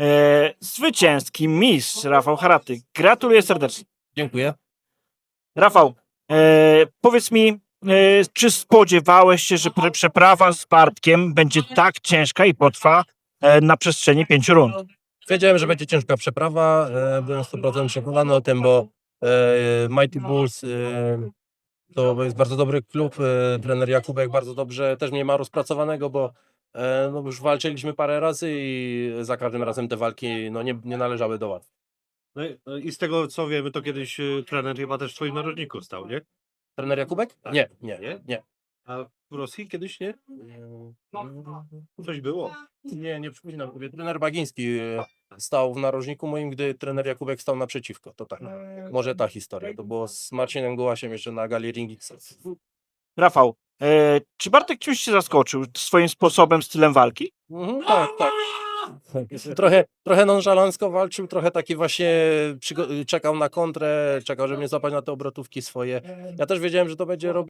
e, zwycięski mistrz Rafał Haraty. Gratuluję serdecznie. Dziękuję. Rafał, e, powiedz mi, e, czy spodziewałeś się, że pre- przeprawa z Bartkiem będzie tak ciężka i potrwa e, na przestrzeni pięciu rund? Wiedziałem, że będzie ciężka przeprawa. e, Byłem 100% przekonany o tym, bo e, Mighty Bulls e, to jest bardzo dobry klub. e, Trener Jakubek bardzo dobrze też mnie ma rozpracowanego, bo e, no już walczyliśmy parę razy i za każdym razem te walki no, nie, nie należały do łatwych. No i, no i z tego co wiemy, to kiedyś y, trener chyba też w twoim narożniku stał, nie? Trener Jakubek? Tak. Nie, nie, Nie? nie. A w Rosji kiedyś nie? Nie, Coś było. nie, nie przypominam sobie. Trener Bagiński e, stał w narożniku moim, gdy trener Jakubek stał naprzeciwko. To tak. Może ta historia. To było z Marcinem Gołasiem jeszcze na gali ringi. Rafał, e, czy Bartek czymś cię zaskoczył swoim sposobem, stylem walki? Mhm, tak, tak. Trochę, trochę nonszalancko walczył, trochę taki właśnie czekał na kontrę, czekał, żeby mnie złapać na te obrotówki swoje. Ja też wiedziałem, że to będzie robił